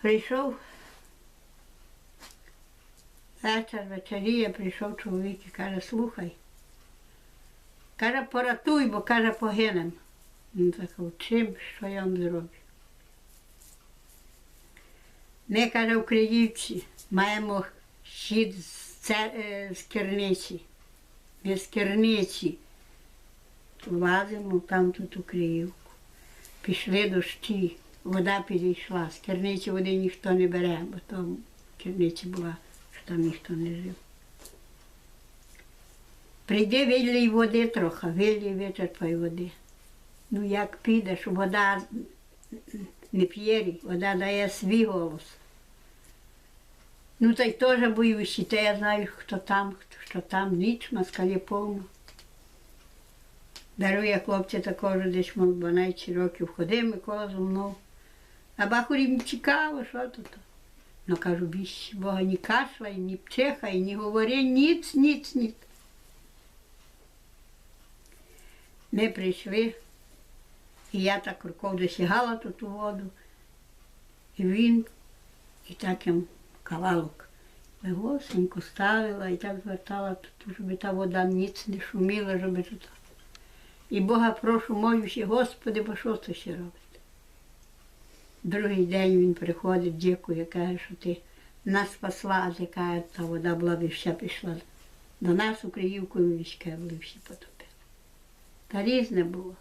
Прийшов вечір, вечеріє, прийшов чоловік і каже, слухай. Каже, поратуй, бо каже, погинем. Він сказав, чим, що я вам зроблю? Ми, каже, українці маємо щит з, це, е, з керниці. Ми з керниці лазимо там тут у Криївку. Пішли дощі, вода підійшла. З керниці води ніхто не бере, бо там в керниці була, що там ніхто не жив. Прийди, вилій води трохи, вилій вичерпай води. Ну як підеш, вода не п'є, вода дає свій голос. Ну та й теж боюся, та я знаю, хто там, хто що там, ніч москалі повно. Я хлопця також десь мав 12 років, ходив Микола зо мною. А бахурі цікаво, що тут. Ну кажу, більше Бога ні кашляй, ні пчихай, ні говори, ніц, ніц, ніц. Ми прийшли, і я так рукою досягала тут у воду, і він, і так їм кавалок. Легосенько ставила і так звертала тут, щоб та вода ніц не шуміла, щоб тут. І Бога прошу, молюся, Господи, бо що це ще робить? Другий день він приходить, дякує, каже, що ти нас спасла, а ти каже, та вода була б ще пішла. До нас Українку і війська були всі потопили. Та різне було.